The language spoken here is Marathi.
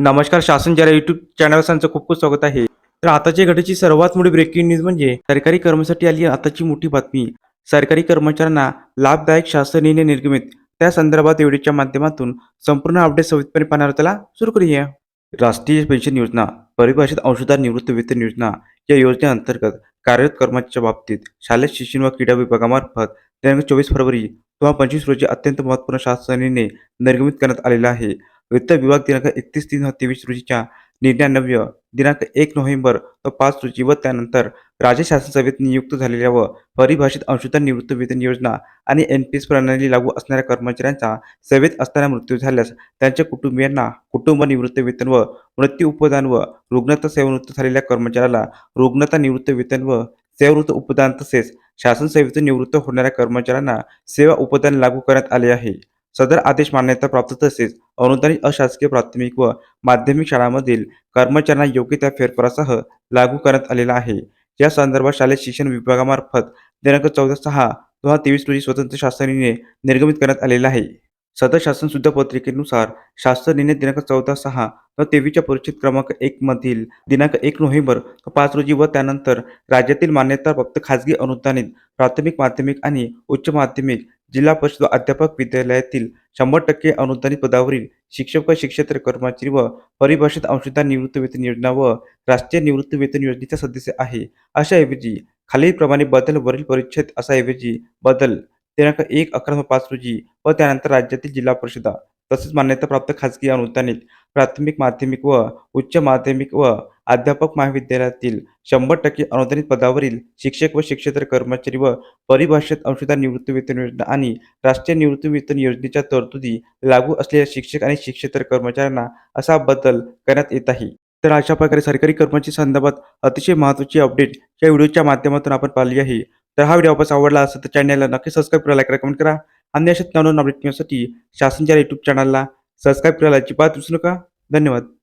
नमस्कार शासन जरा युट्यूब चॅनल त्यांचं खूप खूप स्वागत आहे. तर आताच्या घडीची सर्वात मोठी ब्रेकिंग न्यूज म्हणजे सरकारी कर्मचारी आली आताची मोठी बातमी. सरकारी कर्मचाऱ्यांना लाभदायक शासन निर्णय निर्गमित. त्या संदर्भात व्हिडिओच्या माध्यमातून संपूर्ण अपडेट सविस्तरपणे पाहणार त्याला सुरू करूया. राष्ट्रीय पेन्शन योजना परिभाषित अंशदार निवृत्ती वेतन योजना या योजनेअंतर्गत कार्यरत कर्मचाऱ्याच्या बाबतीत शालेय शिक्षण व क्रीडा विभागामार्फत दिनांक चोवीस फरवरी किंवा पंचवीस रोजी अत्यंत महत्त्वपूर्ण शासन निर्णय निर्गमित करण्यात आलेला आहे. वित्त विभाग दिनांक एकतीस तीन तेवीस रोजीच्या निर्णयान्वये दिनांक एक नोव्हेंबर व पाच रोजी व त्यानंतर राज्य शासन सभेत नियुक्त झालेल्या व परिभाषित अंशदान निवृत्त वेतन योजना आणि एन पी एस प्रणाली लागू असणाऱ्या कर्मचाऱ्यांचा सेवेत असताना मृत्यू झाल्यास त्यांच्या कुटुंबियांना कुटुंब निवृत्त वेतन व मृत्यू उपदान व रुग्णता सेवानिवृत्त झालेल्या कर्मचाऱ्याला रुग्णता निवृत्त वेतन व सेवानिवृत्त उपदान तसेच शासन सेवेतून निवृत्त होणाऱ्या कर्मचाऱ्यांना सेवा उपदान लागू करण्यात आले आहे. सदर आदेश मान्यता प्राप्त तसेच अनुदानित अशासकीय प्राथमिक व माध्यमिक शाळांमधील कर्मचाऱ्यांना योग्य त्या फेरफारासह लागू करण्यात आलेला आहे. या संदर्भात शालेय शिक्षण विभागामार्फत दिनांक चौदा सहा दोन हजार तेवीस रोजी स्वतंत्र शासनाने निर्गमित करण्यात आलेला आहे. सदर शासन सुद्धा पत्रिकेनुसार शासन निर्णय दिनांक चौदा सहा व तेवीसच्या परिचित क्रमांक एक मधील दिनांक एक नोव्हेंबर पाच रोजी व त्यानंतर राज्यातील मान्यताप्राप्त खाजगी अनुदानित प्राथमिक माध्यमिक आणि उच्च माध्यमिक जिल्हा परिषद अध्यापक विद्यालयातील शंभर टक्के अनुदानित पदावरील शिक्षक व शिक्षेत्र कर्मचारी व परिभाषित अंशदान निवृत्ती वेतन योजना व राष्ट्रीय निवृत्ती वेतन योजनेचा सदस्य आहे. अशाऐवजी खालीलप्रमाणे बदल वरील परिच्छेद असाऐवजी बदल दिनांक एक अकरा पाच रोजी व त्यानंतर राज्यातील जिल्हा परिषदा तसेच मान्यताप्राप्त खाजगी अनुदानित प्राथमिक माध्यमिक व उच्च माध्यमिक व अध्यापक महाविद्यालयातील शंभर टक्के अनुदानित पदावरील शिक्षक व शिक्षेतर कर्मचारी व परिभाषित अंशदान निवृत्ती वेतन योजना आणि राष्ट्रीय निवृत्ती वेतन योजनेच्या तरतुदी लागू असलेल्या शिक्षक आणि शिक्षेतर कर्मचाऱ्यांना असा बदल करण्यात येत आहे. तर अशा प्रकारे सरकारी कर्मचारी संदर्भात अतिशय महत्त्वाची अपडेट या व्हिडिओच्या माध्यमातून आपण पाहिली आहे. तर हा व्हिडिओ आपण आवडला असेल तर चॅनलला नक्की सबस्क्राईब करा लाईक करा कमेंट करा. आणि अशाच नवनवीन अपडेट मिळण्यासाठी शासनच्या यूट्यूब चॅनलला सबस्क्राईब करायला अजिबात विसरू नका. धन्यवाद.